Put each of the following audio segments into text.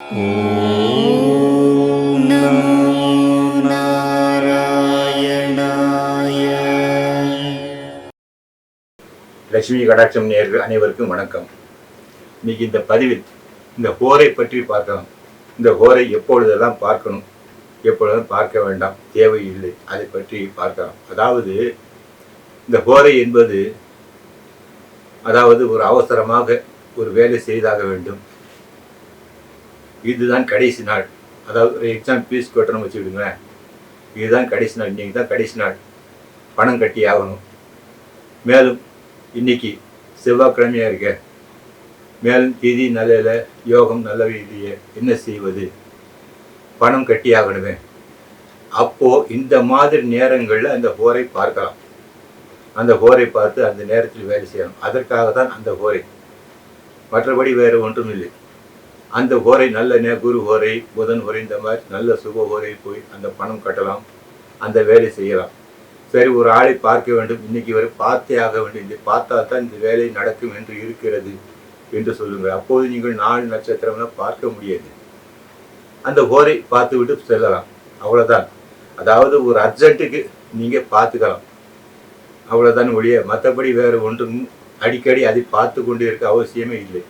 ॐ नमो नारायणाय லட்சுமி கடாட்சம் நேர்கள் அனைவருக்கும் வணக்கம் இன்னைக்கு இந்த பதிவில் இந்த ஹோரை பற்றி பார்க்கலாம் இந்த ஹோரை எப்பொழுதெல்லாம் பார்க்கணும் எப்பொழுதும் பார்க்க வேண்டாம் தேவையில்லை அதை பற்றி பார்க்கலாம் அதாவது இந்த ஹோரை என்பது அதாவது ஒரு அவசரமாக ஒரு வேலை செய்தாக வேண்டும் இதுதான் கடைசி நாள். அதாவது ஒரு எக்ஸாம் ஃபீஸ் கட்டணும் வச்சுக்கிடுங்களேன். இதுதான் கடைசி நாள். இன்றைக்கி தான் கடைசி நாள். பணம் கட்டி ஆகணும். மேலும் இன்னைக்கு செவ்வாய்க்கிழமையாக இருக்க. மேலும் திதி நல்ல யோகம் நல்ல இல்லையே என்ன செய்வது? பணம் கட்டி ஆகணுமே. அப்போ இந்த மாதிரி நேரங்களில் அந்த ஹோரை பார்க்கலாம். அந்த ஹோரை பார்த்து அந்த நேரத்தில் வேலை செய்யணும். அதற்காக தான் அந்த ஹோரை மற்றபடி வேறு ஒன்றும் இல்லை அந்த ஹோரை நல்ல நே குரு ஹோரை புதன் ஹோரை இந்த மாதிரி நல்ல சுப ஹோரை போய் அந்த பணம் கட்டலாம் அந்த வேலை செய்யலாம். சரி ஒரு ஆளை பார்க்க வேண்டும். இன்னைக்கு வரை பார்த்தே ஆக வேண்டும். இதை பார்த்தா தான் இந்த வேலை நடக்கும் என்று இருக்கிறது என்று சொல்லுங்கள். அப்போது நீங்கள் நாலு நட்சத்திரம்லாம் பார்க்க முடியாது. அந்த ஹோரை பார்த்து விட்டு செல்லலாம். அவ்வளோதான் அதாவது ஒரு அர்ஜென்ட்டுக்கு நீங்கள் பார்த்துக்கலாம். அவ்வளோதான் ஒழிய மற்றபடி வேறு ஒன்றும் அடிக்கடி அதை பார்த்து கொண்டு இருக்க அவசியமே இல்லை.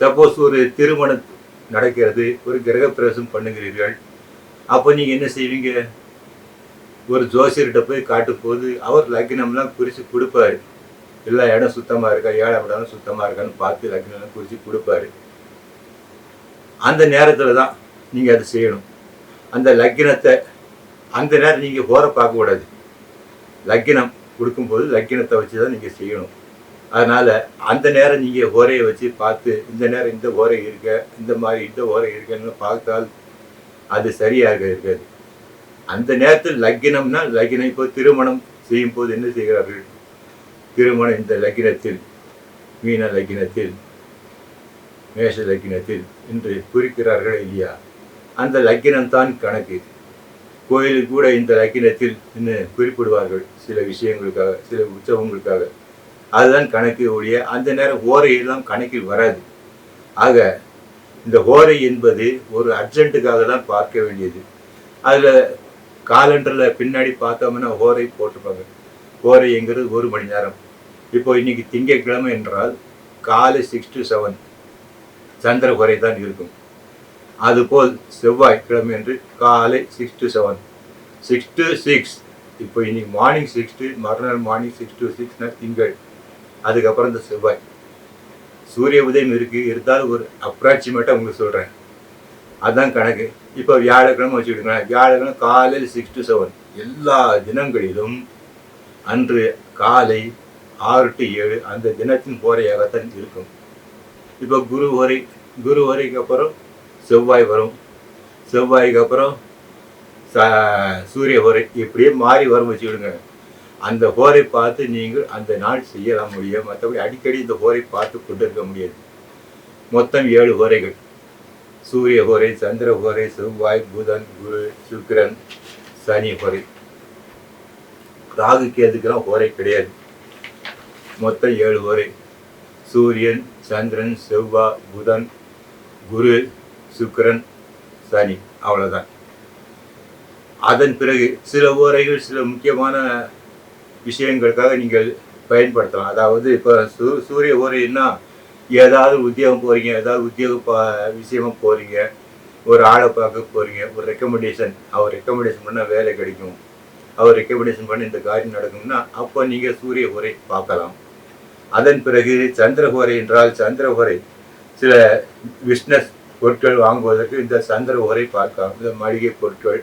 சப்போஸ் ஒரு திருமணம் நடக்கிறது ஒரு கிரகப்பிரவேசம் பண்ணுகிறீர்கள். அப்போ நீங்கள் என்ன செய்வீங்க? ஒரு ஜோசியர்கிட்ட போய் காட்டும் போது அவர் லக்னம்லாம் குறித்து கொடுப்பாரு. எல்லா இடம் சுத்தமாக இருக்கா? ஏழாம் இடம் சுத்தமாக இருக்கான்னு பார்த்து லக்னம்லாம் குறித்து கொடுப்பாரு. அந்த நேரத்தில் தான் நீங்கள் அதை செய்யணும். அந்த லக்கினத்தை அந்த நேரம் நீங்கள் போகிற பார்க்கக்கூடாது லக்கினம் கொடுக்கும்போது லக்கினத்தை வச்சு தான் நீங்கள் செய்யணும். அதனால் அந்த நேரம் நீங்கள் ஓரையை வச்சு பார்த்து இந்த நேரம் இந்த ஓரை இருக்க இந்த மாதிரி இந்த ஓரை இருக்கேன்னு பார்த்தால் அது சரியாக இருக்காது. அந்த நேரத்தில் லக்கினம்னா லக்கினம். இப்போ திருமணம் செய்யும் போது என்ன செய்கிறார்கள்? திருமணம் இந்த லக்கினத்தில் மீன லக்கினத்தில் மேஷ லக்கினத்தில் என்று குறிக்கிறார்கள் இல்லையா? அந்த லக்கினம் தான் கணக்கு. கோயிலுக்கு கூட இந்த லக்கினத்தில் என்ன குறிப்பிடுவார்கள் சில விஷயங்களுக்காக சில உற்சவங்களுக்காக. அதுதான் கணக்கு ஒழிய அந்த நேரம் ஓரையெல்லாம் கணக்கில் வராது. ஆக இந்த ஓரை என்பது ஒரு அர்ஜென்ட்டுக்காக தான் பார்க்க வேண்டியது. அதில் காலண்டரில் பின்னாடி பார்த்தோம்னா ஓரை போட்டிருப்பாங்க. ஓரைங்கிறது ஒரு மணி நேரம். இப்போ இன்னைக்கு திங்கட்கிழமை என்றால் காலை சிக்ஸ் டு செவன் சந்திர ஹோரை தான் இருக்கும். அதுபோல் செவ்வாய்க்கிழமை என்று காலை six to seven six to six இப்போ இன்னைக்கு மார்னிங் சிக்ஸ் டு மறுநாள் மார்னிங் சிக்ஸ் டு சிக்ஸ்னா திங்கள். அதுக்கப்புறம் இந்த செவ்வாய். சூரிய உதயம் இருக்கு இருந்தாலும் ஒரு அப்ராக்சிமேட்டாக உங்களுக்கு சொல்கிறேன் அதுதான் கணக்கு. இப்போ வியாழக்கிழமை வச்சுக்கிடுங்களேன். வியாழக்கிழமை காலையில் சிக்ஸ் டு செவன் எல்லா தினங்களிலும் அன்று காலை ஆறு டு ஏழு அந்த தினத்தின் போரையாகத்தான் இருக்கும். இப்போ குரு வரை குரு வரைக்கு அப்புறம் செவ்வாய் வரும். செவ்வாய்க்கு அப்புறம் ச- சூரிய உரை இப்படியே மாறி வரும் வச்சுக்கிடுங்க. அந்த ஹோரை பார்த்து நீங்கள் அந்த நாள் செய்யலாம் முடியும். மற்றபடி அடிக்கடி இந்த ஹோரை பார்த்து கொண்டிருக்க முடியாது. மொத்தம் ஏழு ஹோரைகள். சூரிய ஹோரை சந்திர ஹோரை செவ்வாய் புதன் குரு சுக்கிரன் சனி ஹோரை. ராகு கேதுக்கெல்லாம் ஹோரை கிடையாது. மொத்தம் ஏழு ஹோரை. சூரியன் சந்திரன் செவ்வாய் புதன் குரு சுக்கிரன் சனி. அவ்வளோதான் அதன் பிறகு சில ஓரைகள் சில முக்கியமான விஷயங்களுக்காக நீங்கள் பயன்படுத்தலாம். அதாவது இப்போ சூ சூரிய ஓரைன்னா ஏதாவது உத்தியோகம் போகிறீங்க ஏதாவது உத்தியோக பா விஷயமா போகிறீங்க ஒரு ஆளை பார்க்க போகிறீங்க ஒரு ரெக்கமெண்டேஷன் அவர் ரெக்கமெண்டேஷன் பண்ணால் வேலை கிடைக்கும். அவர் ரெக்கமெண்டேஷன் பண்ணி இந்த காரியம் நடக்கும்னா அப்போ நீங்கள் சூரிய உரை பார்க்கலாம். அதன் பிறகு சந்திரஹோரை என்றால் சந்திரஹோரை சில பிஸ்னஸ் பொருட்கள் வாங்குவதற்கு இந்த சந்திர உரை பார்க்கலாம். இந்த மளிகை பொருட்கள்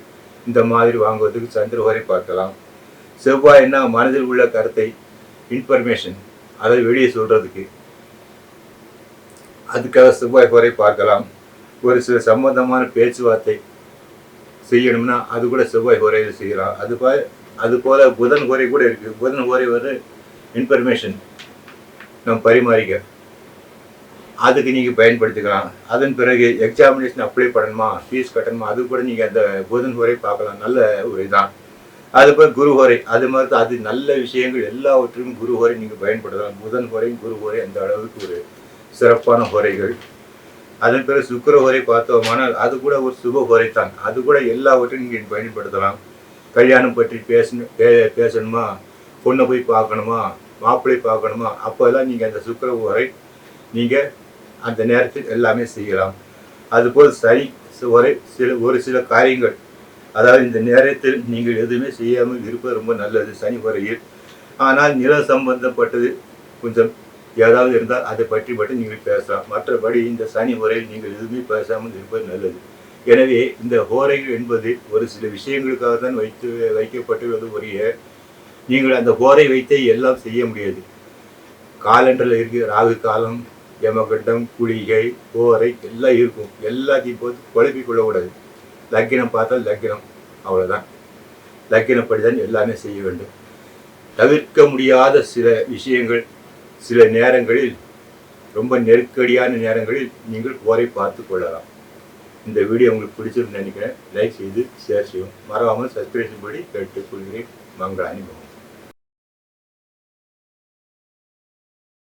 இந்த மாதிரி வாங்குவதற்கு சந்திர உரை பார்க்கலாம். செவ்வாய்னா மனதில் உள்ள கருத்தை இன்ஃபர்மேஷன் அதை வெளியே சொல்றதுக்கு அதுக்காக செவ்வாய் குறை பார்க்கலாம். ஒரு சில சம்பந்தமான பேச்சுவார்த்தை செய்யணும்னா அது கூட செவ்வாய் குறையில் செய்யலாம். அது போல அது போல புதன் குறை கூட இருக்குது புதன் குறை வந்து இன்ஃபர்மேஷன் நம்ம பரிமாறிக்க அதுக்கு நீங்கள் பயன்படுத்திக்கலாம். அதன் பிறகு எக்ஸாமினேஷன் அப்ளை பண்ணணுமா ஃபீஸ் கட்டணுமா அது கூட நீங்கள் அந்த புதன் குறை பார்க்கலாம். நல்ல ஒரு இதான். அது போய் குருஹோரை அது மாதிரி தான். அது நல்ல விஷயங்கள் எல்லாவற்றையும் குருஹோரை நீங்கள் பயன்படுத்தலாம். புதன் ஹோரையும் குருஹோரை அந்த அளவுக்கு ஒரு சிறப்பான ஹோரைகள். அதன் பிறகு சுக்கிர ஹோரை பார்த்தோமானால் அது கூட ஒரு சுப ஹோரை தான். அது கூட எல்லாவற்றையும் நீங்கள் பயன்படுத்தலாம். கல்யாணம் பற்றி பேசணும் பே- பேசணுமா? பொண்ணை போய் பார்க்கணுமா? மாப்பிள்ளை பார்க்கணுமா? அப்போல்லாம் நீங்கள் அந்த சுக்கிர ஹோரை நீங்கள் அந்த நேரத்தில் எல்லாமே செய்யலாம். அதுபோல் சனி வரை சில ஒரு சில காரியங்கள் அதாவது இந்த நேரத்தில் நீங்கள் எதுவுமே செய்யாமல் இருப்பது ரொம்ப நல்லது. சனி வரையில் ஆனால் நில சம்பந்தப்பட்டது கொஞ்சம் ஏதாவது இருந்தால் அதை பற்றி மட்டும் நீங்கள் பேசலாம். மற்றபடி இந்த சனி முறையில் நீங்கள் எதுவுமே பேசாமல் இருப்பது நல்லது. எனவே இந்த ஹோரைகள் என்பது ஒரு சில விஷயங்களுக்காக தான் வைத்து வைக்கப்பட்டுள்ளது ஒரே நீங்கள் அந்த ஹோரை வைத்தே எல்லாம் செய்ய முடியாது. காலண்டரில் இருக்கிற ராகு காலம் யமகண்டம் குளிகை ஹோரை எல்லாம் இருக்கும். எல்லாத்தையும் போது குழப்பிக் கொள்ளக்கூடாது. லக்கினம் பார்த்தால் லக்கினம் அவ்வளோதான் லக்கினப்படி தான் எல்லாமே செய்ய வேண்டும். தவிர்க்க முடியாத சில விஷயங்கள் சில நேரங்களில் ரொம்ப நெருக்கடியான நேரங்களில் நீங்கள் போரை பார்த்து கொள்ளலாம். இந்த வீடியோ உங்களுக்கு பிடிச்சிருந்து நினைக்கிறேன். லைக் செய்து ஷேர் செய்யும் மறவாமல் சப்ஸ்கிரைப் படி கேட்டுக்கொள்கிறேன். மங்கள அனுபவம்